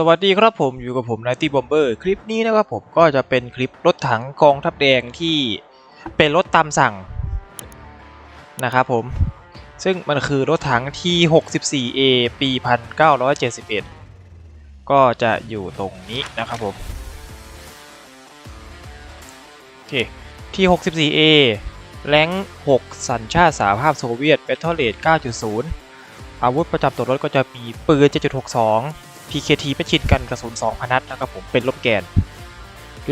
สวัสดีครับผมอยู่กับผมนายตีบอมเบอร์คลิปนี้นะครับผมก็จะเป็นคลิปรถถังกองทัพแดงที่เป็นรถตามสั่งนะครับผม ซึ่งมันคือรถถังที่ 64A ปี 1971 ก็จะอยู่ตรงนี้นะครับผมโอเคที่ 64A แรง6 สัญชาติสหภาพโซเวียต b บ t เ e r a t e 9.0 อาวุธประจำตัวรถก็จะมีปืน 7.62 PKT ไม่ชินกันกระสุน2,000นัดนะครับผมเป็นลบแกน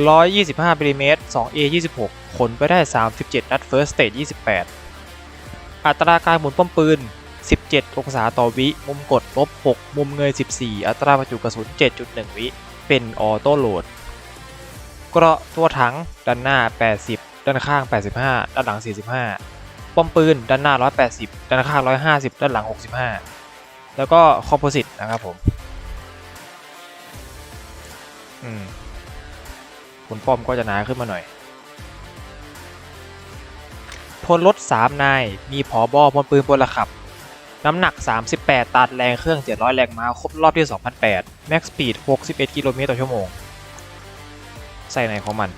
125มิลลิเมตร 2A 26 ขนไปได้ 37 นัด First Stage 28 อัตราการหมุนป้อมปืน 17 องศาต่อวิ มุมกดลบ 6 มุมเงย 14 อัตราบรรจุกระสุน 7.1 วิ เป็นออโต้โหลด เกราะตัวถังด้านหน้า 80 ด้านข้าง 85 ด้านหลัง 45 ป้อมปืนด้านหน้า 180 ด้านข้าง 150 ด้านหลัง 65 แล้วก็คอมโพสิตนะครับผม อืมผลป้อมก็จะหนาขึ้นมาหน่อย พลรถ 3 นาย มีผอบอพลปืนพลขับ น้ำหนัก 38 ตันแรงเครื่อง 700 แรงม้า ครบรอบที่ 2008 Max Speed 61 กิโลเมตรต่อชั่วโมง ใส่ในของมัน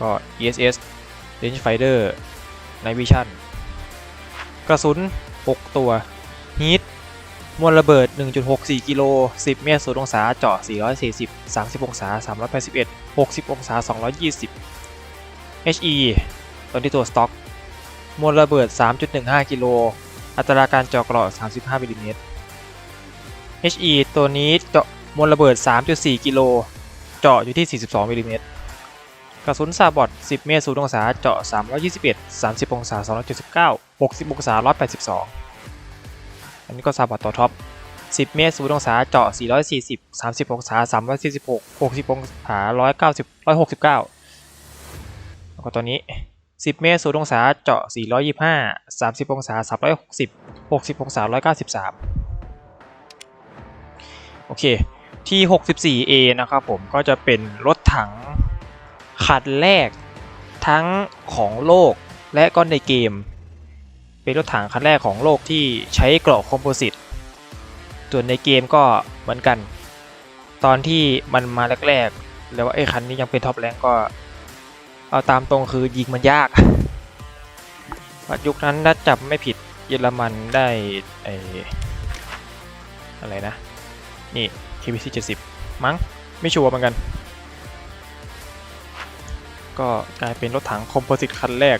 ก็ ESS Range Finder Night Vision กระสุน 6 ตัว Heat มวลระเบิด 1.64 กิโล 10 เมตร0องศา เจาะ 440 30 องศา 381 60 องศา 220 HE ตัวที่ตัวสต็อก มวลระเบิด 3.15 กิโล อัตราการเจาะเกราะ 35มิลลิเมตร HE ตัวนี้เจาะมวลระเบิด 3.4 กิโล เจาะอยู่ที่ 42มิลลิเมตร กระสุนซาบอด 10 เมตร0องศา เจาะ 321 30 องศา 279 60 องศา 182 อันนี้ก็ซาบอดตัวท็อป 10 เมตร0องศาเจาะ 440 30องศา346 60องศา190 169แล้วก็ตัวนี้ 10 เมตร0องศาเจาะ 425 30องศา360 60องศา193 โอเค ที่ 64A นะครับผมก็จะเป็นรถถังคันแรกทั้งของโลกและก็ในเกม เป็นรถถังคันแรกของโลกที่ใช้เกราะคอมโพสิตส่วนในเกมก็เหมือนกัน ตอนที่มันมาแรกๆ แล้วว่าไอ้คันนี้ยังเป็นท็อปแรงก็ เอาตามตรงคือยิงมันยากยุคนั้นถ้าจับไม่ผิดเยอรมันได้ไออะไรนะ นี่ KBC 70 มั้ง ไม่ชัวร์เหมือนกัน ก็กลายเป็นรถถังคอมโพสิตคันแรก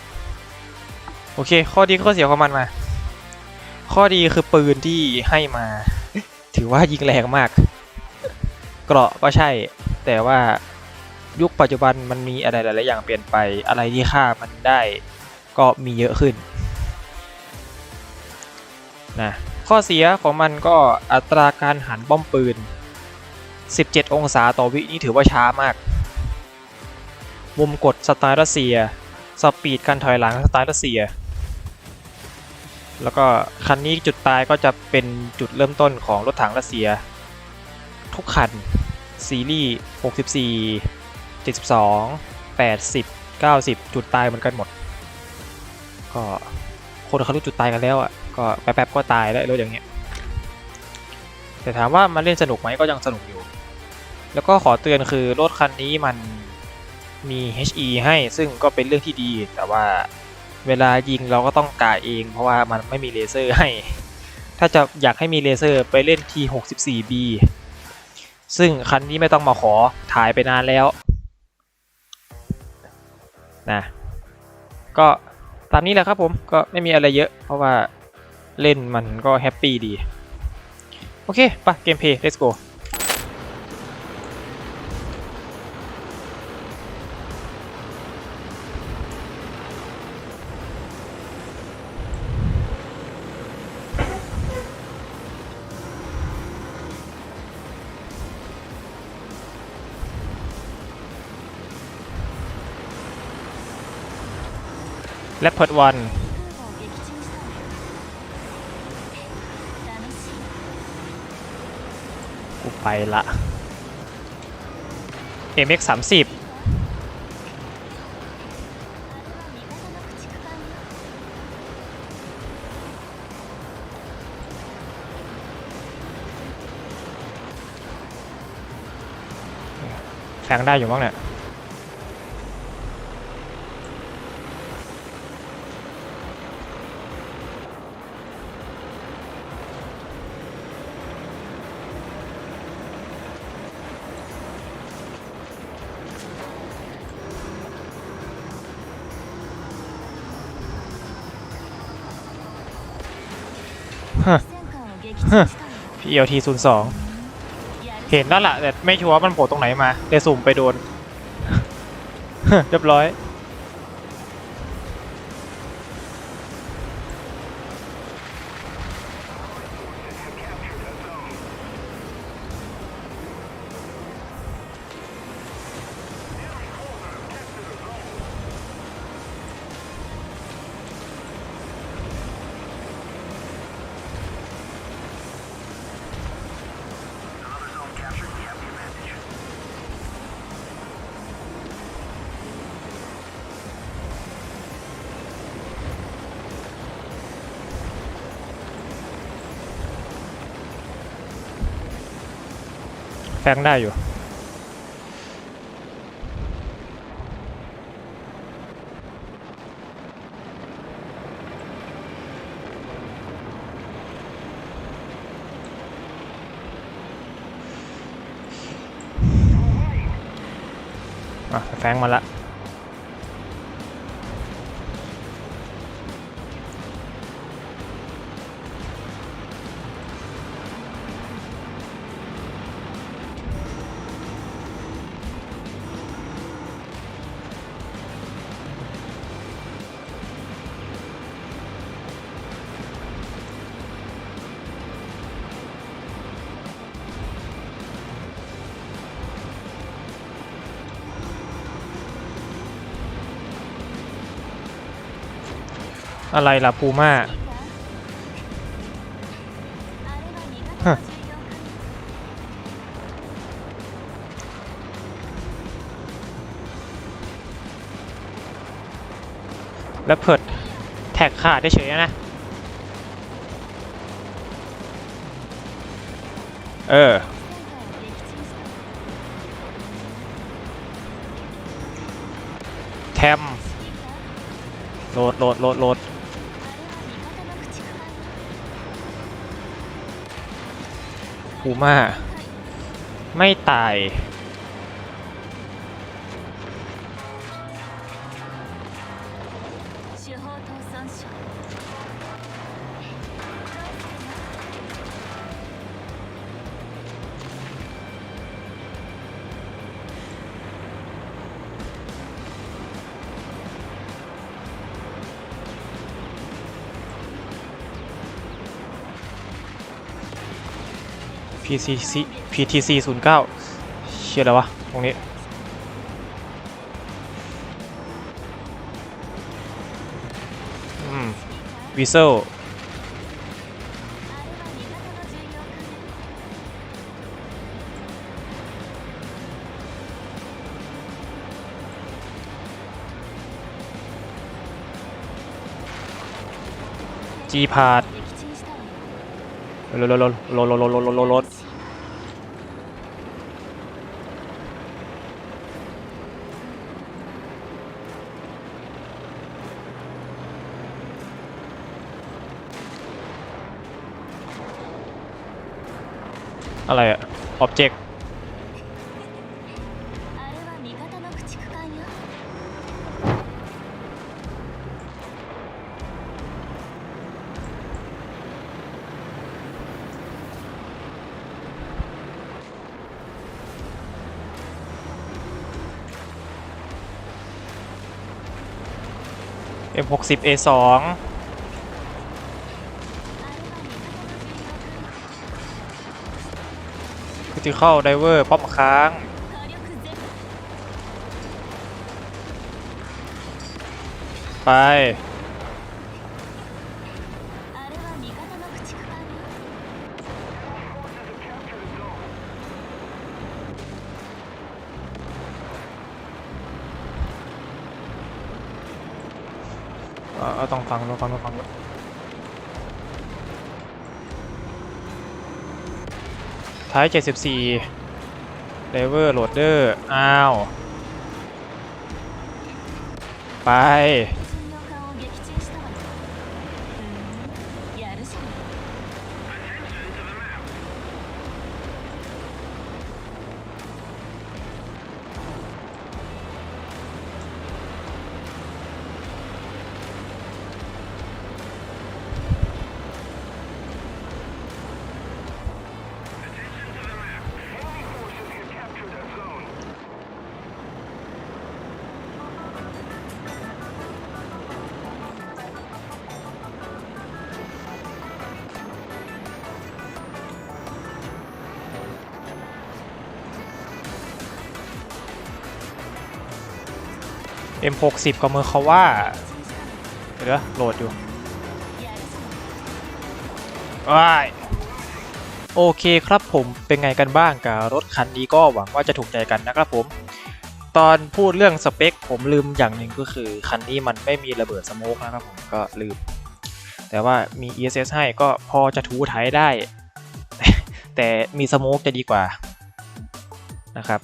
โอเค ข้อดีข้อเสียของมันมา ข้อดีคือปืนที่ให้มา ถือว่ายิงแรงมาก เกราะก็ใช่ แต่ว่ายุคปัจจุบันมันมีอะไรหลาย ๆ อย่างเปลี่ยนไป อะไรที่ฆ่ามันได้ก็มีเยอะขึ้นนะข้อเสียของมันก็อัตราการหันป้อมปืน 17 องศาต่อวินี่ถือว่าช้ามาก มุมกดสไตล์รัสเซีย สปีดการถอยหลังสไตล์รัสเซีย แล้วก็คันนี้จุดตายก็จะเป็นจุดเริ่มต้นของรถถังรัสเซีย ทุกคัน ซีรีส์ 64 72 80 90 จุดตายเหมือนกันหมด ก็คนเขารู้จุดตายกันแล้วอะก็แป๊บๆก็ตายแล้วรถอย่างเงี้ยแต่ถามว่ามันเล่นสนุกไหมก็ยังสนุกอยู่ แล้วก็ขอเตือนคือรถคันนี้มันมี HE ให้ซึ่งก็เป็นเรื่องที่ดีแต่ว่า เวลายิงเราก็ต้องกะเอง เพราะว่ามันไม่มีเลเซอร์ให้ ถ้าจะอยากให้มีเลเซอร์ไปเล่น T64B ซึ่งคันนี้ไม่ต้องมาขอถ่ายไปนานแล้วนะก็ตามนี้แหละครับผมก็ไม่มีอะไรเยอะ เพราะว่าเล่นมันก็แฮปปี้ดี โอเคไปเกมเพย์ let's go และเพอดวันกูไปละ MX 3 0แทงได้อยู่บ้างเนี่ย เอลทีศูนย์สองเห็นแล้วล่ะแต่ไม่ชัวร์ว่ามันโผล่ตรงไหนมาเลยสุ่มไปโดน เรียบร้อย แฟงได้อยู่อะแฟงมาละ อะไรล่ะปูม่าฮะแล้วเพิดแท็กขาดได้เฉยนะ เออ แทมโหลดโหลดโหลดโหลด ปูม่า ไม่ตาย PTC PTC 09 เชื่อแล้ววะ ตรงนี้ อืมวิเซลจีพาดโลโลโลโลโลโลโลโอะไรอะออบเจกต์เอ็มหกสิบเอสอง Vertical เวอร์ป้อมค้าง ไปเอาต้องฟังต้องฟังต้องฟัง ท้าย 74เลเวอร์โหลดเดอร์ อ้าว ไป M60 กับมือเขาว่าเดี๋ยวโหลดอยู่ว้โอเคครับผมเป็นไงกันบ้างกับรถคันนี้ก็หวังว่าจะถูกใจกันนะครับผม ตอนพูดเรื่องสเปค ผมลืมอย่างหนึ่งก็คือ คันนี้มันไม่มีระเบิดสโมกนะครับผมก็ลืม แต่ว่ามี ESS ให้ก็พอจะทูทายได้ แต่มีสโมกจะดีกว่านะครับ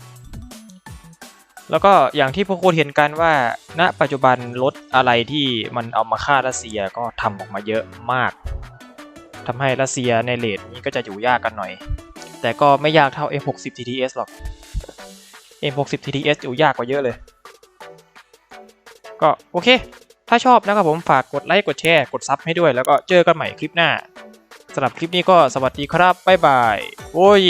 แล้วก็อย่างที่พวกคุณเห็นกันว่า ณ ปัจจุบันรถอะไรที่มันเอามาฆ่ารัสเซียก็ทำออกมาเยอะมากทำให้รัสเซียในเลทนี้ก็จะอยู่ยากกันหน่อย แต่ก็ไม่ยากเท่า M60 TTS หรอก M60 TTS อยู่ยากกว่าเยอะเลย ก็โอเค ถ้าชอบนะครับผมฝากกดไลค์กดแชร์กดซับให้ด้วย แล้วก็เจอกันใหม่คลิปหน้าสำหรับคลิปนี้ก็สวัสดีครับบ๊ายบายโอ้ย